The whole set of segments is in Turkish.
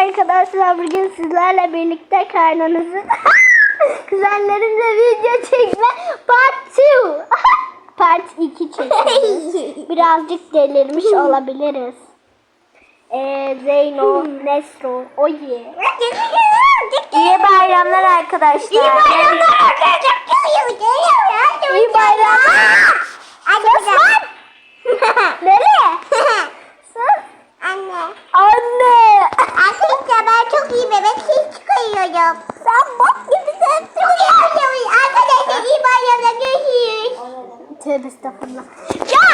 arkadaşlar bugün sizlerle birlikte karnınızı kuzenlerimle video çekme part 2 part 2 çekiyoruz. Birazcık delirmiş olabiliriz. Ee, Zeyno, Nesro, Oye. İyi bayramlar arkadaşlar. İyi bayramlar arkadaşlar. İyi bayramlar. Sus lan. Nereye? Sus. Anne. Anne. Arkadaşlar ben çok iyi bebek hiç çıkarıyorum. Sen bok gibisin. Çok iyi oynuyoruz. Arkadaşlar iyi bayramlar görüşürüz. Tövbe estağfurullah. Ya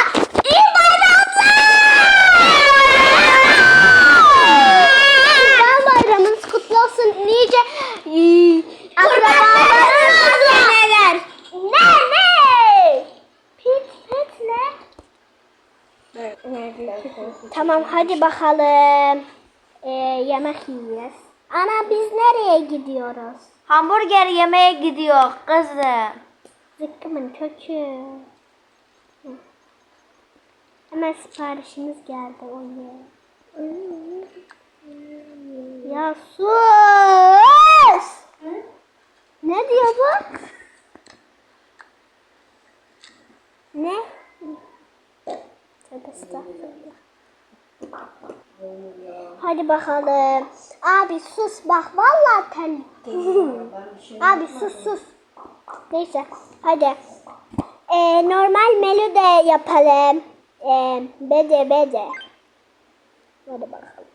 iyi bayramlar. Güzel bayramınız kutlu olsun. Nice iyi, akrabalarınızla. neler? Ne ne? Pit pit ne? Tamam hadi bakalım. Ee, yemek yiyeceğiz. Ana biz nereye gidiyoruz? Hamburger yemeye gidiyor kızım. Zıkkımın kökü. Hemen siparişimiz geldi o. Ya sus! Ne diyor bu? Ne? Tövbe estağfurullah. Hadi bakalım. Abi sus bak vallahi terlettim. Abi sus sus. Neyse hadi. Ee, normal menü de yapalım. Ee, bede bede. Hadi bakalım.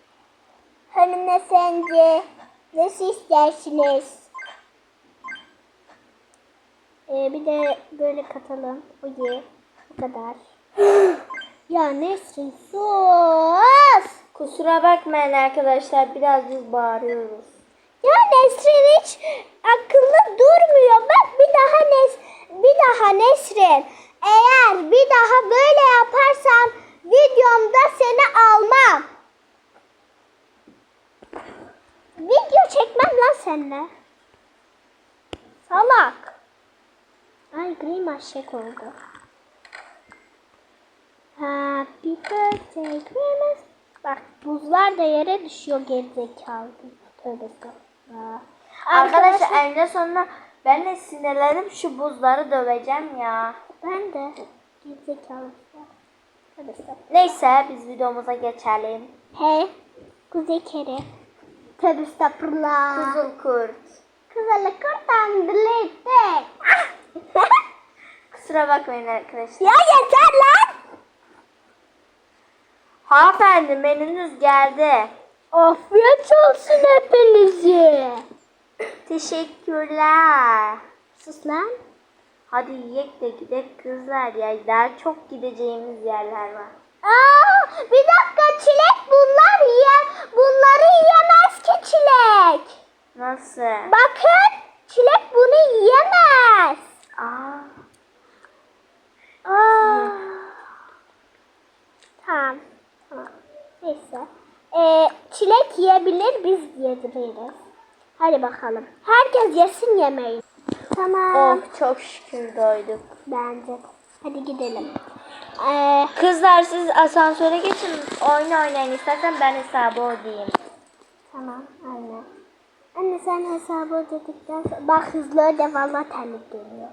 Hanımefendi nasıl istersiniz? Ee, bir de böyle katalım. Oye. Bu kadar. ya Nesrin sus. Kusura bakmayın arkadaşlar birazcık bağırıyoruz. Ya Nesrin hiç akıllı durmuyor. Bak bir daha Nes bir daha Nesrin. Eğer bir daha böyle yaparsan videomda seni almam. Video çekmem lan seninle. Salak. Ay gri maşek oldu. Happy birthday Christmas. Bak buzlar da yere düşüyor gerizekalı. Tövbe estağfurullah. Arkadaşlar eninde sonunda ben de sinirlenip şu buzları döveceğim ya. Ben de gerizekalı. Estağfurullah. Neyse biz videomuza geçelim. He. Kuzey kere. Tövbe estağfurullah. Kızıl kurt. Kızılı kurtan birlikte. Kusura bakmayın arkadaşlar. ya yeter lan. Hanımefendi menünüz geldi. Afiyet olsun hepinize. Teşekkürler. Sus lan. Hadi yiyek de gidek kızlar ya. Daha çok gideceğimiz yerler var. Aa, bir dakika çilek bunlar yiyen, bunları yiyemez ki çilek. Nasıl? Bakın çilek bunu yiyemez. Aa, Aa. Tamam. Tamam. Neyse. Ee, çilek yiyebilir biz yediririz. Hadi bakalım. Herkes yesin yemeği. Tamam. oh çok şükür doyduk. Bence. Hadi gidelim. Ee, Kızlar siz asansöre geçin. Oyun oynayın istersen ben hesabı ödeyeyim. tamam. Aynen. Anne sen hesabı ödedikten sonra bak hızlı öde valla terlik geliyor.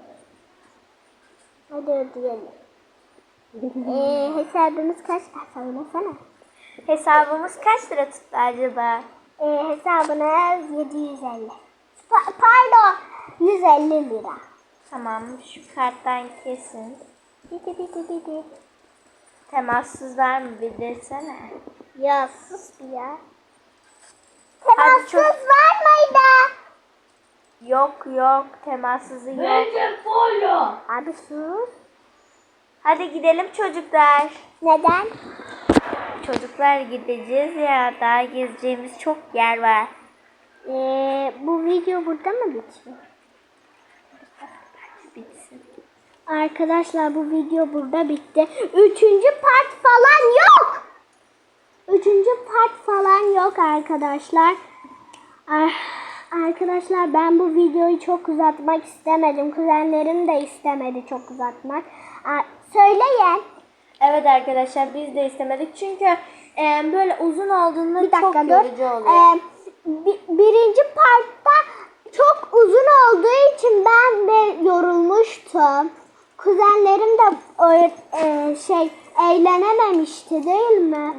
Hadi ödeyelim. ee, hesabımız kaç? Ah, söylesene. Hesabımız kaç lira tuttu acaba? Ee, hesabınız 750. Pa- pardon 150 lira. Tamam şu karttan kesin. Bidi bidi bidi. Temassız var mı bildirsene. Ya sus bir ya. Temassız çok- var mıydı? Yok yok temassızı yok. Abi sus. Hadi gidelim çocuklar. Neden? Çocuklar gideceğiz ya daha gezeceğimiz çok yer var. Ee, bu video burada mı bitiyor? Bitsin. Arkadaşlar bu video burada bitti. Üçüncü part falan yok. Üçüncü part falan yok arkadaşlar. Ah, Arkadaşlar ben bu videoyu çok uzatmak istemedim. Kuzenlerim de istemedi çok uzatmak. Söyleyin. Evet arkadaşlar biz de istemedik çünkü e, böyle uzun olduğunda Bir çok dakika dur. yorucu oluyor. Bi- birinci partta çok uzun olduğu için ben de yorulmuştum. Kuzenlerim de e, şey eğlenememişti değil mi?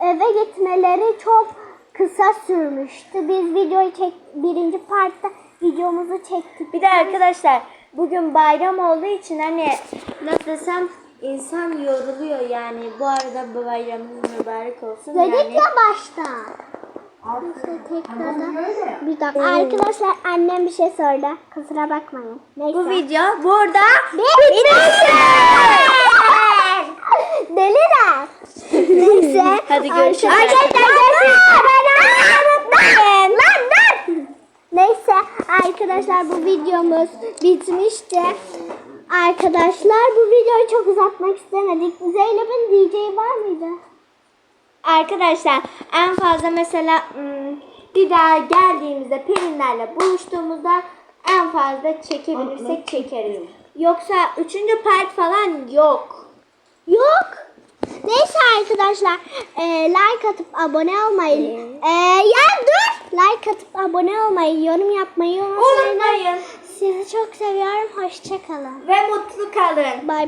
Eve gitmeleri çok kısa sürmüştü. Biz videoyu çek birinci partta videomuzu çektik. Bir de arkadaşlar bugün bayram olduğu için hani nasıl desem insan yoruluyor yani. Bu arada bu bayramınız mübarek olsun. Dedik yani. ya başta. Neyse tekrardan. Bir dakika arkadaşlar annem bir şey sordu. Kusura bakmayın. Neyse. Bu video burada Deliler. Neyse. Hadi görüşürüz. Arkadaşlar görüşürüz. Abone olmayı unutmayın. Lan dur. Neyse arkadaşlar bu videomuz bitmişti. Arkadaşlar bu videoyu çok uzatmak istemedik. Zeynep'in diyeceği var mıydı? Arkadaşlar en fazla mesela ım, bir daha geldiğimizde Pelinlerle buluştuğumuzda en fazla çekebilirsek çekeriz. Yoksa üçüncü part falan yok. Yok. Neyse arkadaşlar e, like atıp abone olmayı e, ya dur like atıp abone olmayı yorum yapmayı unutmayın. Unutmayın Sizi çok seviyorum. Hoşçakalın. ve mutlu kalın. Bay bay.